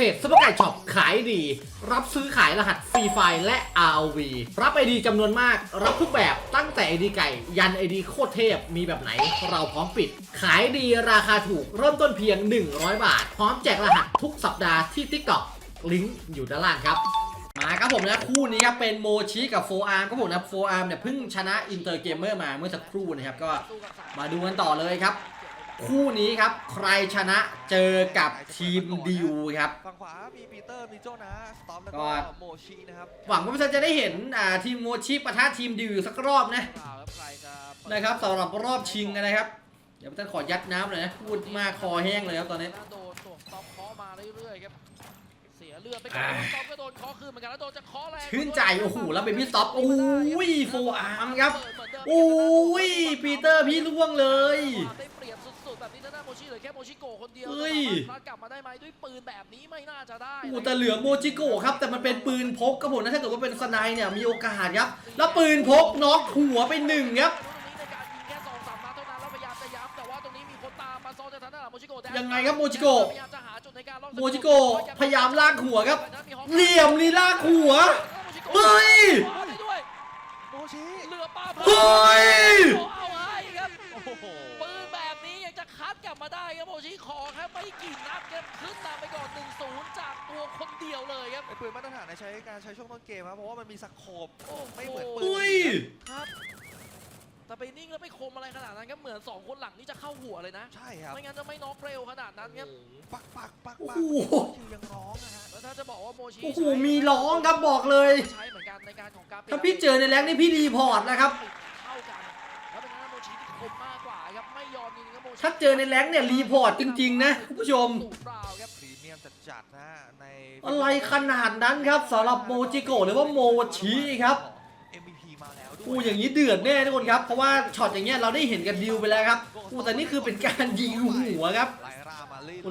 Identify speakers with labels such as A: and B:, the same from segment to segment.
A: เพจสปอร์ไก่ช็อปขายดี รับซื้อขายรหัสฟรีไฟและ RV รับไอดีจำนวนมาก รับทุกแบบตั้งแต่ไอดีไก่ ยันไอดีโคตรเทพมีแบบไหน เราพร้อมปิด ขายดีราคาถูกเริ่มต้นเพียง 100 บาท พร้อมแจกรหัสทุกสัปดาห์ที่ TikTok ลิงก์อยู่ด้านล่างครับมาครับผมนะคู่นี้ครับเป็นโมชิกับโฟอาร์มครับผมนะโฟอาร์มเนี่ยเพิ่งชนะอินเตอร์เกมเมอร์มาเมื่อสักครู่นะครับก็มาดูกันต่อเลยครับ คู่นี้ครับใครชนะเจอกับทีมดิวครับ
B: ฝั่งขวามีปีเตอร์มีโจนะสตอมแล้ว
A: ก็
B: ก็โมชินะครับ
A: หวังว่าเราจะได้เห็นอ่าทีมโมชิปะทะทีมดิวอยู่สักรอบนะ
C: ใครจะเปิด
A: นะครับสำหรับรอบชิงนะครับ เดี๋ยวท่านขอยัดน้ำหน่อยนะพูดมากคอแห้งเลยครับตอนนี้
C: โดนส่งสต็อปเคาะมาเรื่อยๆครับเสียเลือดไปก่อนสต็อปก็โดนเคาะคืนเหมือนกันแล้วโดนจะเคาะแรง
A: ชื่นใจโอ้โหแล้วเป็นพี่สต็อปโอ้ยโฟอาร์มครับโอ้ยปีเตอร์พี่ล่วงเลยา
C: งด้านโมชิเหลือแค่โมชิโกะคนเดียว
A: เฮ้ย
C: จะสามารถพลาดกลับมาได้ไหมด้วยปืนแบบนี้ไม่น่าจะได้
A: โอ้โหแต่เหลือโมจิโกะครับ แต่มันเป็นปืนพกครับผมนะถ้าเกิดว่าเป็นสไนด์เนี่ยมีโอกาสครับ แล้วปืนพกน็อกหัวไปหนึ่งครับ
C: ตรงนี้ในการยิงแค่สองสามนัดเท่านั้นแล้วพยายามจะย้ำแต่ว่าตรงนี้มีคนตามมาซ้อนจากทางด้านหลังโมชิโกะแดน
A: ยังไงครับโมจิโกะ
C: พยายามจะหาจุดในการล่อ
A: โมจิโกะพยายามลากหัวครับ เหลี่ยมลีลากหัว เฮ้ย
C: ได้ด้วย
B: โมชิ
C: เรือป้า
A: เฮ้ย
C: ได้ครับโมชิขอแค่ไม่กี่นัดครับขึ้นตามไปก่อน 1-0 จากตัวคนเดียวเลยครับ
B: เป็นปืนมาตรฐานในใช้การใช้ช่วงต้นเกมครับเพราะว่ามันมีสโคป
C: โอ้โห
B: ไม่เหมือนปืน
A: เฮ้ย
C: ครับ แต่ไปนิ่งแล้วไม่คมอะไรขนาดนั้นครับเหมือน 2 คนหลังนี่จะเข้าหัวเลยนะ
B: ใช่ครับ
C: ไม่งั้นจะไม่น็อกเร็วขนาดนั้นครับ
B: ปักปักปัก
A: โอ้
B: ปัก
A: โห
B: คิวยังร้องนะฮะ
C: แล้วถ้าจะบอกว่าโมชิ
A: โอ้โห
C: ใช้
A: มีร้องครับบอกเลย
C: ใช้เหมือนกันในการของการ
A: ถ้าพี่เจอในแรงนี่พี่รีพอร์ตนะครับ
C: ชิที่คมมากกว่าครับไม่ยอมจริงๆครับโมชิ
A: ถ้าเจอในแรงเนี่ยรีพอร์ตจริง ๆ นะคุณผู้ชม
C: สูงเปล่าครับ
B: พรีเมียมจัดๆนะใน
A: อะไรขนาดนั้นครับสำหรับโมจิโกะหรือว่าโมชิครับ
B: MVP มาแล้วด้วย
A: อู้อย่างนี้เดือดแน่ทุกคนครับ เพราะว่าช็อตอย่างเงี้ยเราได้เห็นกันดิวไปแล้วครับอู้แต่นี่คือเป็นการยิงหัวครับ
B: ไล่รามารื่อยๆ
A: อู้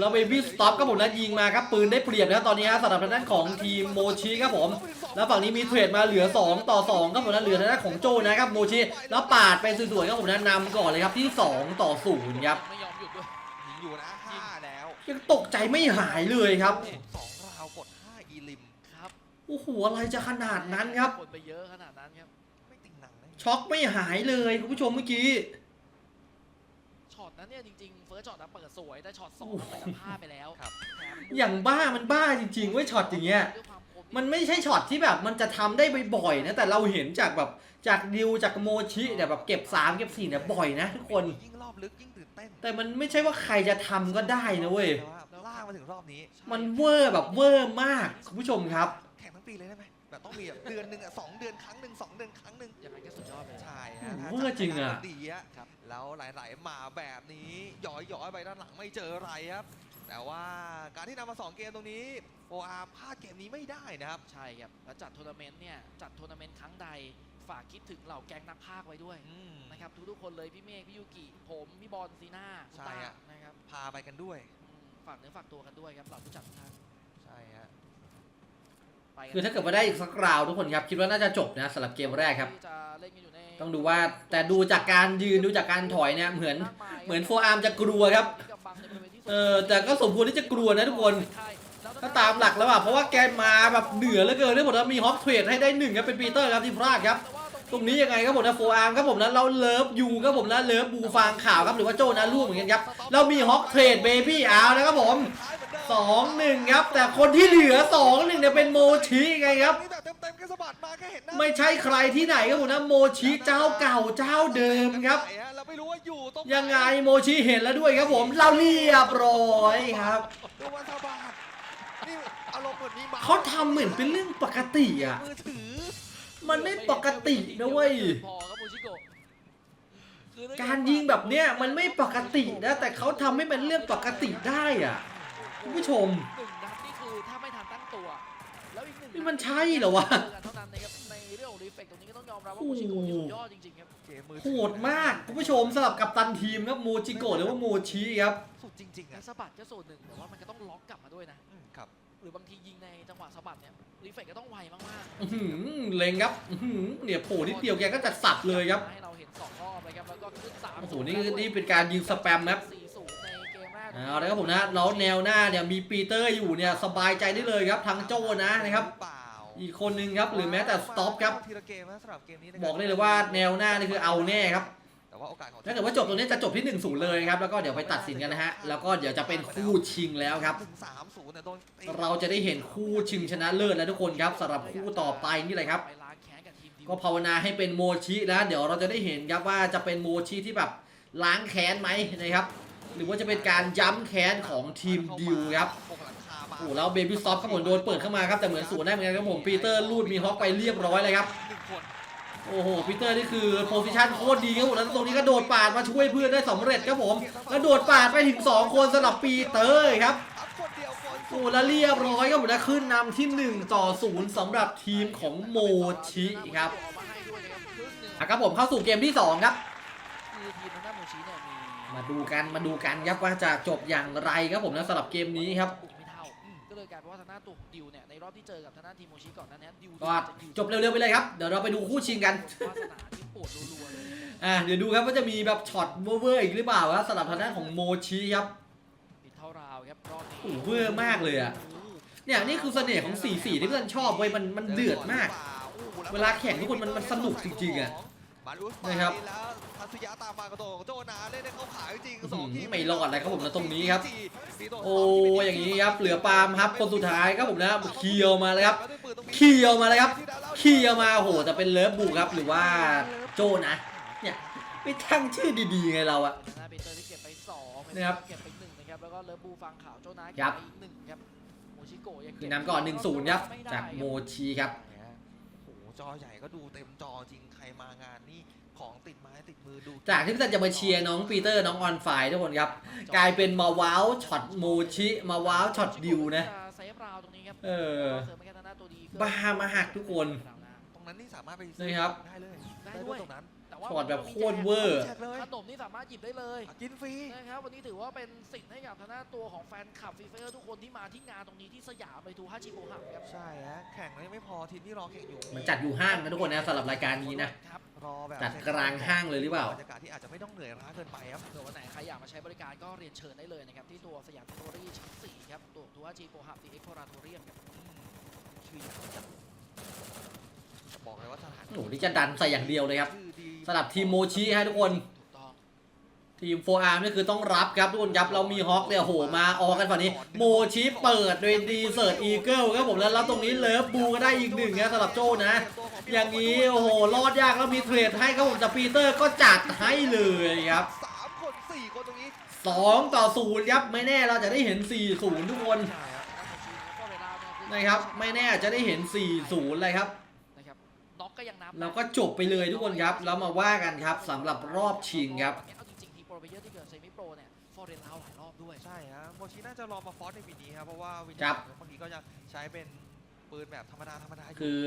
A: แล้วเบบี้สต็อปครับผมนะยิงมาครับปืนได้เปรียบนะครับตอนนี้ฮะสำหรับทางด้านของทีมโมชิครับผม แล้วฝั่งนี้มีเทรดมาเหลือ 2 ต่อ2ครับผมนะเหลือทางด้านของโจนะครับโมชิแล้วปาดไปสวยๆครับผมนะนำก่อนเลยครับที่ 2 ต่อ0ครับ
C: ไม่ยอมหยุดด้วย
B: ยิงอยู่นะห้าแล้ว
A: ยังตกใจไม่หายเลยครับ
B: สองราวกดห้าอีลิม
C: ครับ
A: โอ้โหอะไรจะขนาดนั้นครับ
C: คนไปเยอะขนาดนั้นครับ
B: ไม่ติงหนังนะ
A: ช็อกไม่หายเลยคุณผู้ชมเมื่อกี้
C: ช็อตนั้นเนี่ยจริงๆเฟิร์สช็อตนะเปิดสวยแต่ช็อตสองมันจะพลาดไปแล้ว
B: ครับ
C: แถม
A: อย่างบ้ามันบ้าจริงๆเว้ยช็อตอย่างเงี้ย
C: ด้วยความคม
A: มันไม่ใช่ช็อตที่แบบมันจะทำได้บ่อยๆนะแต่เราเห็นจากแบบจากดิวจากโมชิเนี่ยแบบเก็บ 3 เก็บ4เนี่ยบ่อยนะทุกคน
B: ยิ่งรอบลึกยิ่งตื่นเต้น
A: แต่มันไม่ใช่ว่าใครจะทำก็ได้นะเว้ย
B: แต่ว่าลากมาถึงรอบนี้
A: มันเวอร์แบบเวอร์มากคุณผู้ชมครับ
B: แข่งทั้งปีเลยได้ไหม แบบต้องมีแบบเดือนหนึ่งอะสองเดือนครั้งหนึ่งสองเดือนครั้งหนึ่ง
C: อย่างนั้นก็สุดยอดไปเลย
B: ใช่ฮะ
A: โอ้โห
B: ถ้า
A: เวอร์จริงอะ
B: จัดดีอะครับ แล้วหลายๆมาแบบนี้ย้อยย้อยๆไปด้านหลังไม่เจออะไรครับ แต่ว่าการที่นำมาสองเกมตรงนี้โออาร์พลาดเกมนี้ไม่ได้นะครับ
C: ใช่ครับ แล้วจัดทัวร์นาเมนต์เนี่ย จัดทัวร์นาเมนต์ครั้งใด ฝากคิดถึงเหล่าแก๊งนักพากย์ไว้ด้วย
B: อืม
C: นะครับทุกๆคนเลยพี่เมฆพี่ยูกิผมพี่บอลซีน่าคุณ
B: ใช่
C: ตา
B: อะ
C: นะครับ
B: พาไปกันด้วย
C: อืมฝากเนื้อฝากตัวกันด้วยครับเหล่าผู้จัดทุกท่าน
B: ใช่ฮะ
C: ไปกัน
A: คือถ้าเกิดว่าได้อีกสักราวทุกคนครับ คิดว่าน่าจะจบนะสำหรับเกมแรกครับ
C: ที่จะเล่นกันอยู่ใน
A: ต้องดูว่าแต่ดูจากการยืนดูจากการถอยเนี่ยเหมือนเหมือนโฟอาร์มจะกลัวครับเออแต่ก็สมควรที่จะกลัวนะทุกคนถ้าตามหลักแล้วอะเพราะว่าแกมาแบบเหนือเหลือเกินเรื่องหมดแล้วมีฮอปเทรดให้ได้หนึ่งครับเป็นปีเตอร์ครับที่พลาดครับตรงนี้ยังไงครับผมนะโฟอาร์มครับผมนะเราเลิฟยูครับผมนะเลิฟบูฟางข่าวครับหรือว่าโจนะร่วมเหมือนกันครับเรามีฮอปเทรดเบบี้เอาแล้วครับผม
B: ท้ายเหมือนเดิม
A: สองหนึ่งครับ แต่คนที่เหลือสองหนึ่งเนี่ยเป็นโมชิไงครับ
B: นี่แบบเต็มๆแค่สะบัดมาแค่เห็นหน้า
A: ไม่ใช่ใครที่ไหนครับผมนะโมชิเจ้าเก่าเจ้าเดิมครับ
B: ไหนฮะเราไม่รู้ว่าอยู่ตรงหน
A: ยังไงโมชิเห็นแล้วด้วยครับผม เราเรียบร้อยครับ
B: ดูวันสะบัดนี่อารมณ์เหมือนมีหมา
A: เขาทำเหมือนเป็นเรื่องปกติอะ
B: มือถือ
A: มันไม่ปกตินะเว้ย
C: พอครับโมชิโกะคือถ้
A: การยิงแบบเนี้ยมันไม่ปกตินะ แต่เขาทำให้เป็นเรื่องปกติได้อะ คุณผู้ชม
C: หนึ่งนัดนี่คือถ้าไม่ทันตั้งตัว แล้วอีกหนึ่ง
A: นี่มันใช่เหรอวะ
C: เจอกันเท่านั้นนะครับในเรื่องของรีเฟกตรงนี้ก็ต้องยอมรับว่าโมชิโกะนี่สุดยอดจริงๆครับ
B: เกมมือ
A: โหดมากคุณผู้ชมสำหรับกัปตันทีมครับโมจิโกะหรือว่าโมชิครับ
B: สุดจริงๆ
C: ใน
B: อะ
C: สะบัดก็ส่วนหนึ่งแต่ว่ามันก็ต้องล็อกกลับมาด้วยนะ
B: อืมครับ
C: หรือบางทียิงในจังหวะสะบัดเนี่ยรีเฟกก็ต้องไวมาก
A: อื้อหือเล็งครับอื้อหือเนี่ยโผล่นิดเดียวแกก็จัดสับเลยครับ
C: ให้เราเห็นสองรอบเลยครับแล้วก็ขึ้นสาม
A: โอ้โหนี่นี่เป็นการยิงสแปมนะครับ
C: สี่ศูนย์ใน เกมแรแรก
A: เอาละครับผมนะแล้วแนวหน้าเนี่ยมีปีเตอร์อยู่เนี่ยสบายใจได้เลยครับทางโจ้นะนะครับ
B: อี
A: กคนนึงครับหรือแม้แต่สต็อปครับ
B: บ
A: อกได้เลยว่าแนวหน้านี่คือเอาแน่ครับถ้าเกิดว่าจบตรงนี้จะจบที่1นศูนย์เลยครับแล้วก็เดี๋ยวไปตัดสินกันนะฮะแล้วก็เดี๋ยวจะเป็นคู่ชิงแล้วครับ เราจะได้เห็นคู่ชิงชนะเลิศแล้วทุกคนครับสำหรับคู่ต่อไปนี่แหละครับ
C: ก็
A: ภาวนาให้เป็นโมชินะเดี๋ยวเราจะได้เห็นครับว่าจะเป็นโมชิที่แบบล้างแค้นไหมนะครับ หรือว่าจะเป็นการย้ำแค้นของทีมดิวครับ
B: โอ้โหหลังคามา
A: โอ้โหแล้วเบบี้ซอฟครับผมโดนเปิดเข้ามาครับแต่เหมือนสวนได้เหมือนกันครับผมปีเตอร์ลูดมีฮอกไปเรียบร้อยเลยครับ
B: หนึ่งคน
A: โอ้โหปีเตอร์นี่คือโพซิชันโคตรดีครับผมแล้วตรงนี้ก็โดดปาดมาช่วยเพื่อนได้สำเร็จครับผมแล้วโดดปาดไปถึง 2 คนสำหรับปีเตอร์ครับ
B: อัพคนเดียวคน
A: โอ้แล้วเรียบร้อยครับผมนะขึ้นนำที่ 1 ต่อ 0สำหรับทีมของโมชิครับ
C: เอามาให้ด้วยนะครับครึ่งหนึ่ง
A: อะครับผมเข้าสู่เกมที่ 2 ครับ
C: คือทีมทางด้านโมชิเนี่ยมี
A: มาดูกันมาดูกันครับว่าจะจบอย่างไรครับผมนะสำหรับเกมนี้ครับ
C: บุกไม่เท่าก็เลยกลายเป็นว่าทางด้านตัวของดิวเนี่ยในรอบที่เจอกับทางด้านทีมโมชิก่อนหนั้นเนี่ยดิว
A: ก็จบเร็วๆไปเลยครับเดี๋ยวเราไปดูคู่ชิงกัน
C: วาสนาที่ปวดรัวๆเลยนะครับ
A: อ่าเดี๋ยวดูครับว่าจะมีแบบช็อตเวอร์ๆอีกหรือเปล่าครับสำหรับทางด้านของโมชิครับ
C: ปิดเท่าราวครับรอบนี้
A: โอ้โหเวอร์มากเลยอะเนี่ยนี่คือเสน่ห์ของสีสีที่เพื่อนชอบเว้ยมันมันเดือดมาก เวลาแข่งทุกคนมันมันสนุกจริงๆอะ
B: มารุส
A: นะครับ
B: จนาเล่นได้เข้าขายจริง
A: อื้อ
B: สอง
A: หื
B: ที
A: อ
B: ม
A: ไม่รอดเลยครับผมนะตรงนี้ครับ
B: มีตัว
A: โอ้อย่างนี้ครับเหลือปาล์มครับคนสุดท้ายครับผมนะเคียวมาเลยครับเคียวมาเลยครับเคียวมาโอ้โหแต่เป็นเลิฟบุกครับหรือว่าโจนะเนี่ยไม่ตั้งชื่อดีๆไงเราอะ
C: ทางด้านเบเตอร์ที่เก็บไปสอง
A: นะครับ
C: เก็บไปหนึ่งนะครับแล้วก็เลิฟบูฟังขาวโจนาเก็
A: ครับ
C: บไปอีกหนึ่งครับโมชิโกะยัง
A: คื
C: เก็
A: อบนำก่อน1-0ครับ
C: ไม่ได้
A: จากโมชิครับ
B: โอ้โหจอใหญ่ก็ดูเต็มจอจริงใครมางานนี่ ของติดไม้ติดมือดู
A: จากที่เพื่อนจะมาเชียร์น้องปีเตอร์น้องออนไฟทุกคนครับ กลายเป็นมาว้าวช็อตโมชิมาว้าวช็อตดิวนะ
C: จเซฟราวตรงนี้ครับ
A: เออ
C: เสริมไปแค่ทางด้านตัวดี
A: บ้ามาหักทุกคน
B: ตรงนั้นนี่สามารถไป
A: นี่ครับ
B: ได้เลย
C: ได้
B: ได้
C: ด้
B: ด้
C: ว
B: วยยตรงนั้น
C: แต่ว่า
A: ช็อตแบบโคตรเวอร์
B: แจกเลย
C: ขนมนี่สามารถหยิบได้เลย
B: กินฟรี
C: นะครับวันนี้ถือว่าเป็นสิทธิ์ให้กับทางด้านตัวของแฟนคลับฟีเฟอร์ทุกคนที่มาที่งานตรงนี้ที่สยามเลยทูฮาชิโบหับครับ
B: ใช่ฮะแข่งแล้วยังไม่พอทีมที่รอแข่งอยู่
A: มันจัดอยู่ห้างนะทุกคนนะสำหรับรายการนี้นะ
C: ครับ
B: รอแบบ
A: จัดกลางห้างเลยหรือเปล่า
B: บรรยากาศที่อาจจะไม่ต้องเหนื่อยล้าเกินไปครับ
C: เผื่อวันไหนใครอยากมาใช้บริการก็เรียนเชิญได้เลยนะครับที่ตัวสยามเทคโนโลยีชั้น4ครับตัวทูฮาชิโบหับที่เอ็กโพราโทเรียมครับ
B: ชื่อใหญ่จัง บอกเลยว่าสถาน
A: โอ้โหนี่จะดันใส่อย่างเดียวเลยครับ
B: ชื่อดี
A: สำหรับทีมโมชิฮะทุกคน
C: ถูกต้อง
A: ทีมโฟอาร์นี่คือต้องรับครับทุกคนครับเรามีฮอกเนี่ยโอ้โหมาออกกันฝั่งนี้ โมชิเปิดโดยดีเซิร์ตอีเกิลครับผมแล้วแล้วตรงนี้เลิฟบูก็ได้อีกหนึ่งนะสำหรับโจนะ อย่างนี้โอ้โหรอดยากแล้วมีเทรดให้ครับผมแต่ปีเตอร์ก็จัดให้เลยครับ
B: สามคนสี่คนตรงนี้
A: 2ต่อ0ครับไม่แน่เราจะได้เห็น4-0ทุกคน
B: ใช่ครับ
C: ด้านโมชิแล้วก็เวลาเนี่ยอ
A: นะครับไม่แน่อาจจะได้เห็น4-0เลยครับ
C: นะครับน็อ กก็ยังนับ
A: แล้วก็จบไปเลยทุกคนครับแล้วมาว่ากันครับสำหรับรอบชิงครับ
C: เอาจริงๆทีมโปรไปเยอร์ที่เกิดเซมิโปรเนี่ยฟอร์เรนเอาหลายรอบด้วย
B: ใช่ฮะโมชิน่าจะรอมาฟอสในปีนี้ครับเพราะว่าวิน
A: ครับ
B: บางทีก็จะใช้เป็นปืนแบบธรรมดาธรรมดายู่
A: คือ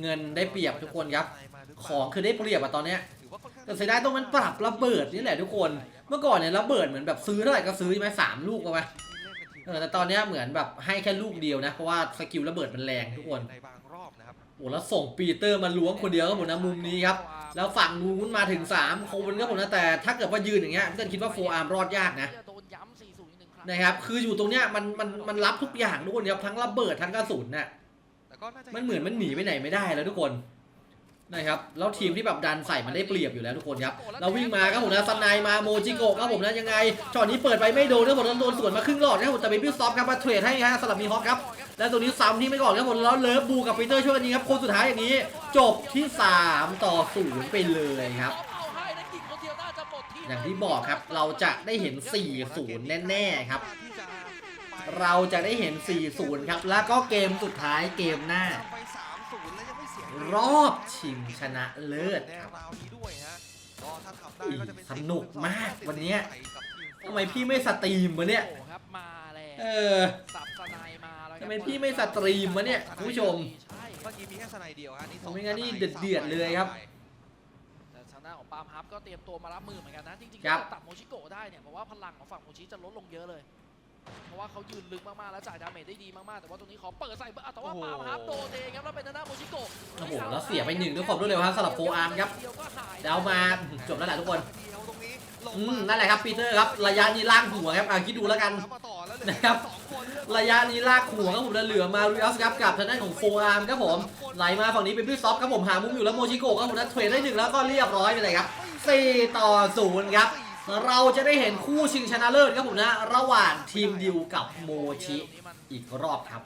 A: เงินได้เปรียบทุกคนครับ
B: มาหรืเปล่า
A: ของคือได้เปรียบอะตอนเนี้ย
B: ถือว่าค่อนข้าง
A: แต่เสียดายตรงมันปรับระเบิดนี่แหละทุกคน เมื่อก่อนเนี่ยระเบิดเหมือนแบบซื้อเท่าไหร่ก็ซื้อใช่ไหมสามลูกเอาไป
B: ทีมเล่นเป็นทีม
A: เออแต่ตอนเนี้ยเหมือนแบบให้แค่ลูกเดียวนะเพราะว่าสกิลระเบิดมันแรงทุกคน
B: ในบางรอบนะครับ
A: โอ้แล้วส่งปีเตอร์มาล้วงคนเดียวครับผมนะมุมนี้ครับแล้วฝั่งนู้นมาถึง3คนครับผมนะแต่ถ้าเกิดว่ายืนอย่างเงี้ยพื่อนคิดว่าโฟอาร์มรอดยากนะ
C: นะ
A: ครับคืออยู่ตรงเนี้ยมันมันมันรับทุกอย่างทุกคนครับทั้งระเบิดทั้งกระสุนน่ะ
B: แต่ก็น่าจะ
A: มันเหมือนมันหนีไปไหนไม่ได้แล้วทุกคนนะครับแล้วทีมที่แบบดันใส่มันได้เปรียบอยู่แล้วทุกคนครับเราวิ่งมาครับผมนะซันไนมาโมจิโกะครับผมนะยังไงช็อตนี้เปิดไปไม่โดนครับผมโดนสวนมาครึ่งหลอดครับผมแต่เป็นพิซซอฟครับมาเทรดให้ฮะสลับมีฮอคครับ แล้วตัวนี้ซ้ำที่ไม่ก่อนครับผมแล้วเลิฟบูกับปีเตอร์ช่วยกันยิงครับคนสุดท้ายอย่างนี้ จบที่ 3 ต่อ0ไปเลยครับ
C: เอาให้นะกินคนเดียวน่าจะหมดที่
A: อย่างที่บอกครับเราจะได้เห็น 4-0 แน่ๆครับ
B: ที่จะไป
A: เราจะได้เห็น 4-0 ครับ แล้วก็เกมสุดท้ายเกมหน้า
B: ทำไปสามศูนย์แล้วยังไม่เสีย
A: รอบชิงชนะเลิศ
B: ใน
A: ครับ
B: ราวนี้ด้วยฮะก็ถ้าทำได้ก็จะเป็น
A: สนุกมากวันเนี้ย
B: ใส่กับ ที
A: ทำไมพี่ไม่สตรีมวะเนี่ย
C: โอ้โหครับมาแล้ว
A: เออ
C: สับสไนายมาแล้วครับ
A: ทำไมพี่ไม่สตรีมวะเนี่ยคุณผู้ชม
C: ใช่
B: เมื่อกี้มีแค่สไนเดียวฮะนี่ส
A: ไม่งั้นนี่
B: สไเดื
A: อดๆเลยครับ
C: แต่ทางด้านของปาล์มฮับก็เตรียมตัวมารับมือเหมือนกันนะ จริงๆ
A: ครั
C: ถ้า
A: บ
C: ตัดโมชิโกะได้เนี่ยผมว่าพลังของฝั่งโมชิจะลดลงเยอะเลย เพราะว่าเขายืนลึกมากๆแล้วจ่ายดาเมจได้ดีมาก ๆ แต่ว่าตรงนี้ขอเปิดใส่อะแต่ว่า
B: โอ้โห
C: ปาล์มฮาร์ปโดนเองครับแล้วเป็นทางด้านโมชิโกะ
A: โอ้โหแล้วเสียไปหนึ่งด้วยความรวดเร็วครับสำหรับโฟอาร์มครับ
C: เดียวก็หาย
A: เดามาจบแล้วแหละทุกคน
B: เดียวตรงนี้ลง
A: อื
B: มาม
A: นั่นแหละครับปีเตอร์ครับระยะนี้ล่างหัวครับอะคิดดูแล้วกัน
B: มาต่อแล้วเหลือ
A: นะครับ
B: สองคนเลือก
A: ระยะนี้ลากหัวครับผมแล้วเหลือมาริอัสครับกับทางด้านของโฟอาร์มครับผมไหลมาฝั่งนี้เป็นพี่ซอฟครับผมหามุมอยู่แล้วโมชิโกะครับผมนั้นเทรดได้หนึ่งแล้วก็เรียบร้อยไปเลยครับ4ต่อ0ครับ เราจะได้เห็นคู่ชิงชนะเลิศครับผมนะ ระหว่างทีมดิวกับโมชิ อีกรอบ
C: ครับ